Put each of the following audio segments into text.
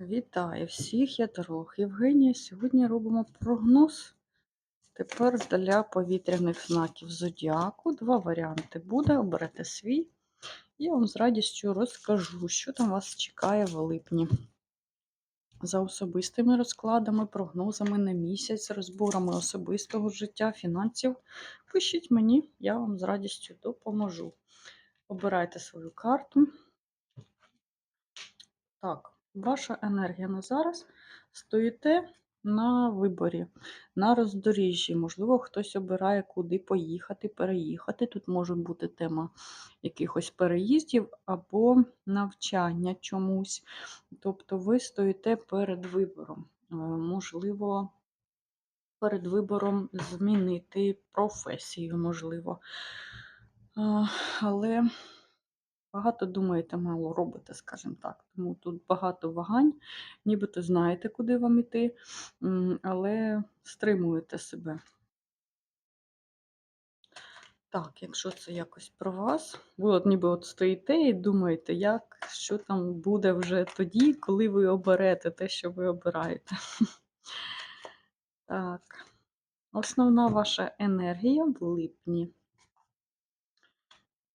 Вітаю всіх, я Дорог Євгенія. Сьогодні робимо прогноз. Тепер для повітряних знаків зодіаку. Два варіанти буде. Оберете свій. Я вам з радістю розкажу, що там вас чекає в липні. За особистими розкладами, прогнозами на місяць, розборами особистого життя, фінансів. Пишіть мені, я вам з радістю допоможу. Обирайте свою карту. Так, ваша енергія на зараз стоїте на виборі, на роздоріжжі. Можливо, хтось обирає, куди поїхати, переїхати. Тут може бути тема якихось переїздів або навчання чомусь. Тобто ви стоїте перед вибором. Е, Можливо, перед вибором змінити професію, можливо. Е, Але Багато думаєте, мало робите, скажімо так. Тому тут багато вагань, нібито знаєте, куди вам іти, але стримуєте себе. Так, якщо це якось про вас, ви от ніби от стоїте і думаєте, як, що там буде вже тоді, коли ви оберете те, що ви обираєте. Так, основна ваша енергія в липні.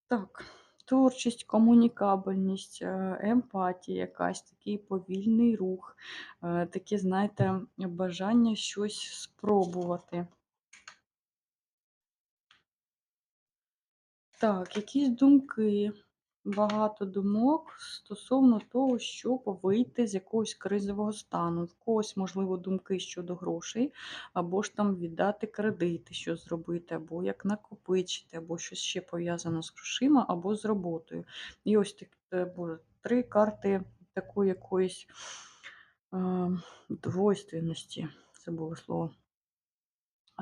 Так, творчість, комунікабельність, е, емпатія, якась такий повільний рух, е, таке, знаєте, бажання щось спробувати. Так, якісь думки, багато думок стосовно того, щоб вийти з якогось кризового стану. В когось, можливо, думки щодо грошей, або ж там віддати кредити, що зробити, або як накопичити, або щось ще пов'язане з грошима, або з роботою. І ось так, е, три карти такої якоїсь е, двойственності. Це було слово.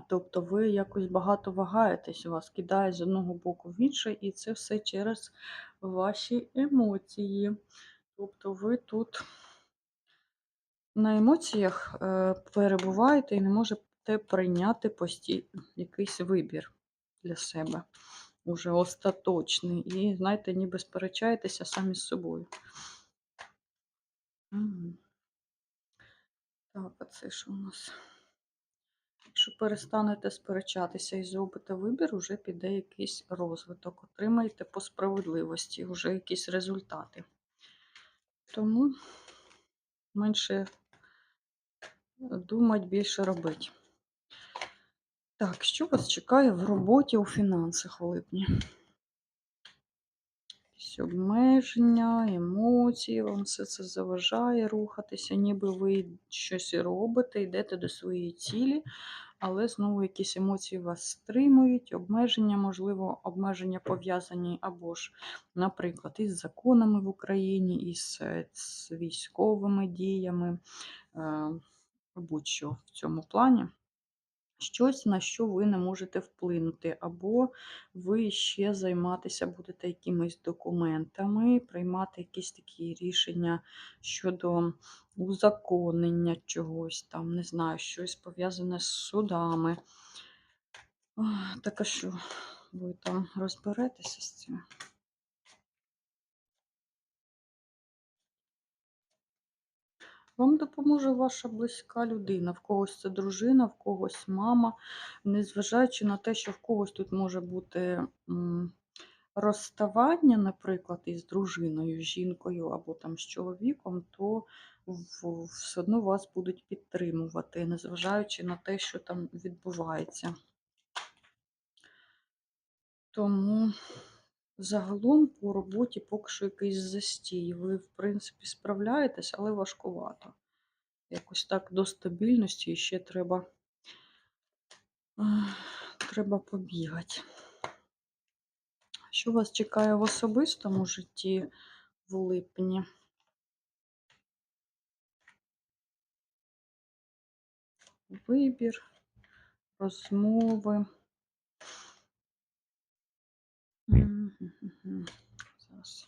Тобто ви якось багато вагаєтесь, вас кидає з одного боку в інше, і це все через ваші емоції. Тобто ви тут на емоціях е, перебуваєте і не можете прийняти постій... якийсь вибір для себе, уже остаточний. І, знаєте, ніби сперечаєтеся самі з собою. Так, а це що у нас? Якщо перестанете сперечатися і зробите вибір, уже піде якийсь розвиток. Отримаєте по справедливості вже якісь результати. Тому менше думати, більше робити. Так, що вас чекає в роботі у фінансах у липні? Якісь обмеження, емоції, вам все це заважає рухатися, ніби ви щось робите, йдете до своєї цілі, але знову якісь емоції вас стримують, обмеження, можливо, обмеження пов'язані або ж, наприклад, із законами в Україні, із, е, з військовими діями, е, будь-що в цьому плані. Щось, на що ви не можете вплинути, або ви ще займатися будете якимись документами, приймати якісь такі рішення щодо узаконення чогось, там, не знаю, щось пов'язане з судами. Так а що ви там розберетеся з цим? Вам допоможе ваша близька людина, в когось це дружина, в когось мама, незважаючи на те, що в когось тут може бути розставання, наприклад, із дружиною, жінкою або там з чоловіком, то все одно вас будуть підтримувати, незважаючи на те, що там відбувається. Тому загалом по роботі поки що якийсь застій. Ви, в принципі, справляєтесь, але важкувато. Якось так до стабільності ще треба, треба побігати. Що вас чекає в особистому житті в липні? Вибір, розмови. Зараз.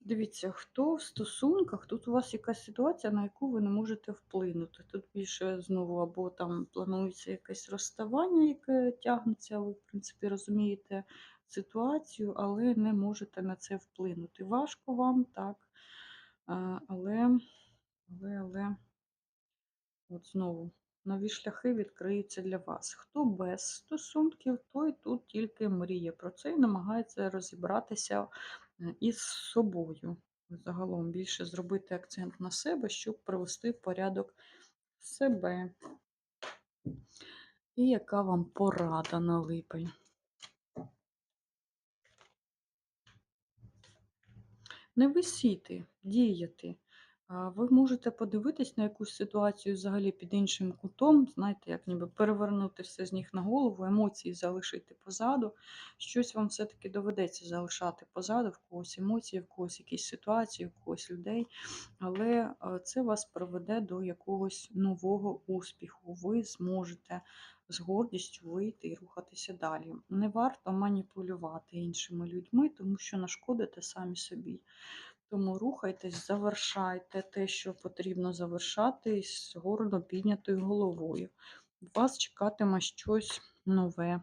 Дивіться, хто в стосунках, тут у вас якась ситуація, на яку ви не можете вплинути. Тут більше знову або там планується якесь розставання, яке тягнеться, ви, в принципі, розумієте ситуацію, але не можете на це вплинути. Важко вам, так, але, але, але, от знову, нові шляхи відкриються для вас. Хто без стосунків, той тут тільки мріє про це і намагається розібратися із собою. Загалом більше зробити акцент на себе, щоб привести порядок себе. І яка вам порада на липень? Не висіти, діяти. Ви можете подивитись на якусь ситуацію взагалі під іншим кутом, знаєте, як ніби перевернути все з ніг на голову, емоції залишити позаду. Щось вам все-таки доведеться залишати позаду, в когось емоції, в когось якісь ситуації, в когось людей. Але це вас приведе до якогось нового успіху. Ви зможете з гордістю вийти і рухатися далі. Не варто маніпулювати іншими людьми, тому що нашкодите самі собі. Тому рухайтесь, завершайте те, що потрібно завершати з гордо піднятою головою. Вас чекатиме щось нове.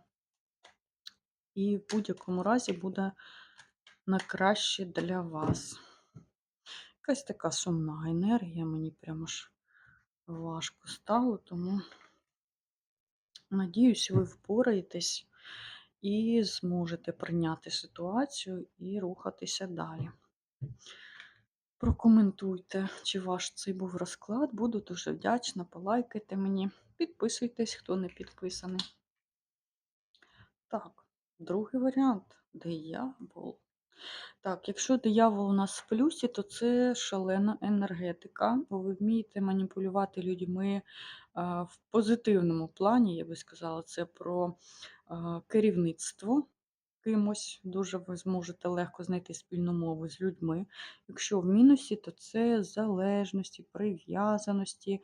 І в будь-якому разі буде на краще для вас. Якась така сумна енергія, мені прямо ж важко стало, тому надіюсь, ви впораєтесь і зможете прийняти ситуацію і рухатися далі. Прокоментуйте, чи ваш цей був розклад. Буду дуже вдячна. Полайкайте мені. Підписуйтесь, хто не підписаний. Так, другий варіант диявол. Так, якщо диявол у нас в плюсі, то це шалена енергетика. Ви вмієте маніпулювати людьми а, в позитивному плані, я би сказала, це про а, керівництво кимось, дуже ви зможете легко знайти спільну мову з людьми. Якщо в мінусі, то це залежності, прив'язаності,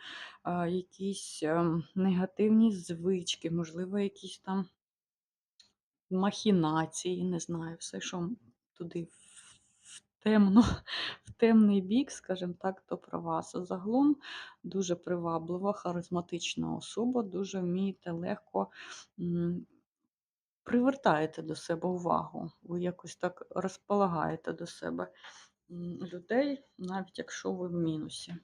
якісь ем, негативні звички, можливо, якісь там махінації, не знаю, все, що туди в- темну, в темний бік, скажімо так, то про вас. А загалом дуже приваблива, харизматична особа, дуже вмієте легко привертаєте до себе увагу. Ви якось так розполагаєте до себе людей, навіть якщо ви в мінусі.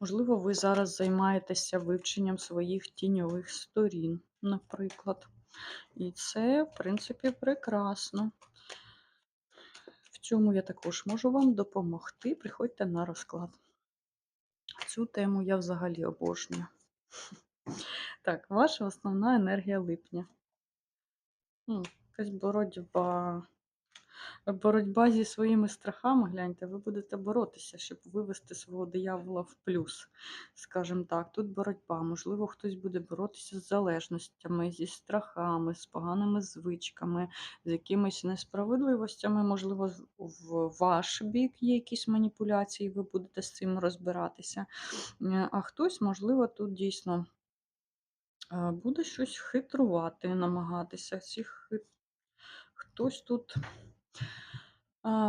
Можливо, ви зараз займаєтеся вивченням своїх тіньових сторін, наприклад. І це, в принципі, прекрасно. В цьому я також можу вам допомогти. Приходьте на розклад. Цю тему я взагалі обожнюю. Так, ваша основна енергія липня. М, Якась боротьба. Боротьба зі своїми страхами, гляньте, ви будете боротися, щоб вивести свого диявола в плюс. Скажімо так, тут боротьба. Можливо, хтось буде боротися з залежностями, зі страхами, з поганими звичками, з якимись несправедливостями. Можливо, в ваш бік є якісь маніпуляції, ви будете з цим розбиратися. Е, А хтось, можливо, тут дійсно буде щось хитрувати, намагатися. Ці хит... Хтось тут.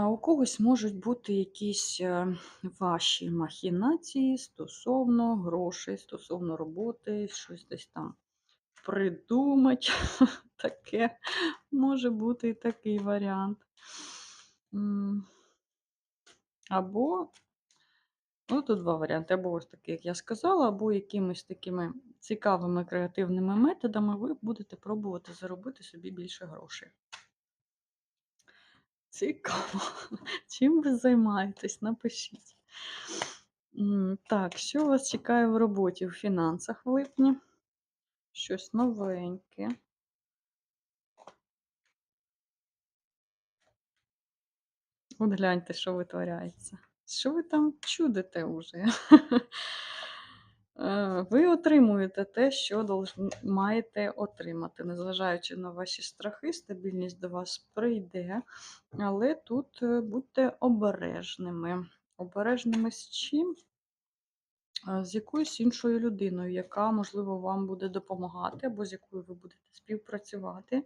У когось можуть бути якісь е, ваші махінації стосовно грошей, стосовно роботи, щось десь там придумати. Таке може бути і такий варіант. Або, ну тут два варіанти, або ось такий, як я сказала, або якимись такими цікавими креативними методами ви будете пробувати заробити собі більше грошей. Цікаво. Чим ви займаєтесь? Напишіть. Так, що вас чекає в роботі в фінансах в липні? Щось новеньке. От гляньте, що витворяється. Що ви там чудите уже? Е, Ви отримуєте те, що маєте отримати, незважаючи на ваші страхи, стабільність до вас прийде, але тут е, будьте обережними. Обережними з чим? Е, З якоюсь іншою людиною, яка, можливо, вам буде допомагати, або з якою ви будете співпрацювати.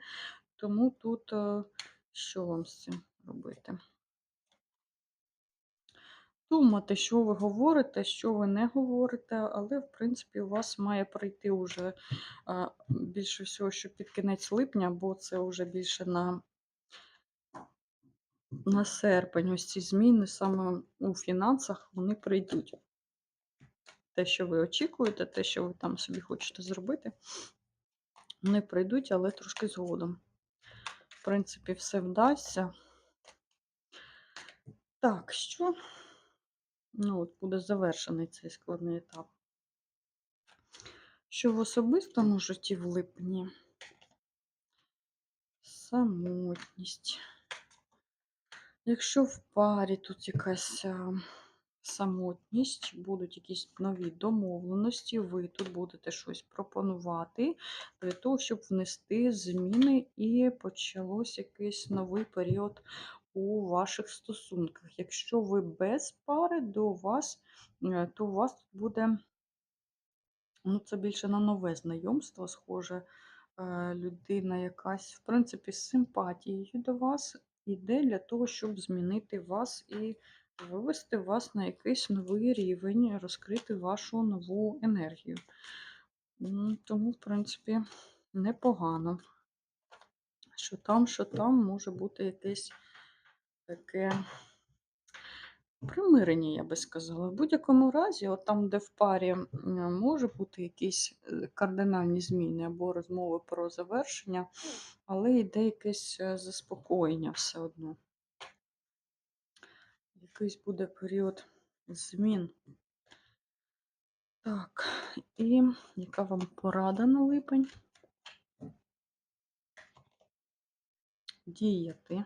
Тому тут що вам з цим робити? Думати, що ви говорите, що ви не говорите, але, в принципі, у вас має пройти уже більше всього, що під кінець липня, бо це вже більше на на серпень ось ці зміни саме у фінансах вони прийдуть. Те, що ви очікуєте, те, що ви там собі хочете зробити, вони прийдуть, але трошки згодом. В принципі, все вдасться. Так, що? Ну, от буде завершений цей складний етап. Що в особистому житті в липні? Самотність. Якщо в парі тут якась самотність, будуть якісь нові домовленості, ви тут будете щось пропонувати для того, щоб внести зміни і почалось якийсь новий період у ваших стосунках. Якщо ви без пари, до вас, е, то у вас тут буде, ну, це більше на нове знайомство, схоже, е, людина якась, в принципі, з симпатією до вас іде для того, щоб змінити вас і вивести вас на якийсь новий рівень, розкрити вашу нову енергію. Тому, в принципі, непогано. Що там, що там може бути якесь таке примирення, я би сказала. В будь-якому разі, от там, де в парі може бути якісь е, кардинальні зміни або розмови про завершення, але йде якесь е, заспокоєння все одно. Якийсь буде період змін. Так, і яка вам порада на липень? Діяти.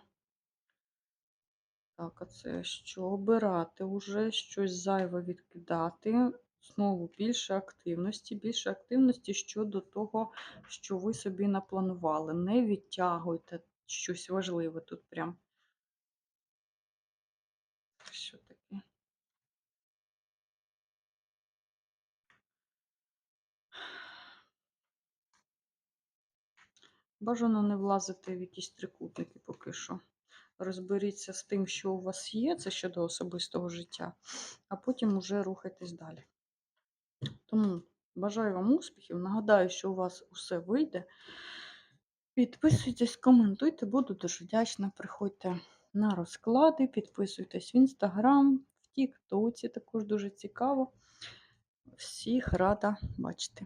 Так, а це що? Обирати уже, щось зайве відкидати. Знову більше активності, більше активності щодо того, що ви собі напланували. Не відтягуйте щось важливе тут прям. Що таке? Бажано не влазити в якісь трикутники поки що. Розберіться з тим, що у вас є, це щодо особистого життя, а потім уже рухайтесь далі. Тому бажаю вам успіхів. Нагадаю, що у вас усе вийде. Підписуйтесь, коментуйте, буду дуже вдячна. Приходьте на розклади, підписуйтесь в інстаграм, в Тіктоці, також дуже цікаво. Всіх рада бачити.